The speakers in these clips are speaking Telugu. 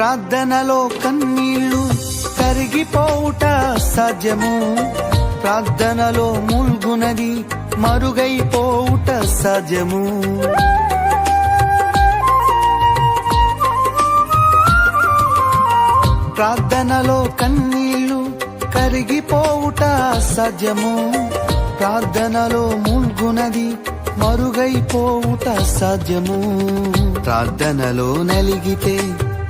ప్రార్థనలో కన్నీళ్ళు కరిగిపోవుట సాధ్యము. ప్రార్థనలో మూల్గునది మరుగైపోవుట సాధ్యము. ప్రార్థనలో కన్నీళ్ళు కరిగిపోవుట సాధ్యము. ప్రార్థనలో మూల్గునది మరుగైపోవుట సాధ్యము. ప్రార్థనలో నలిగితే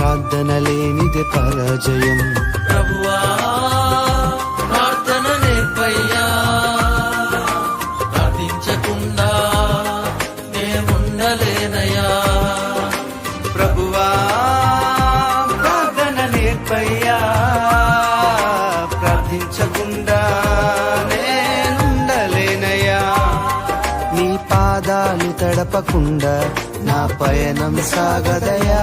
ప్రార్థన లేనిదే పరాజయం. ప్రభువా ప్రార్థన నేర్పయ్యా ప్రార్థించకుండా ప్రభువా ప్రార్థన నేర్పయ్యా ప్రార్థించకుండా నేనుండలేనయ్యా. నీ పాదాలు తడపకుండా నా పయనం సాగదయా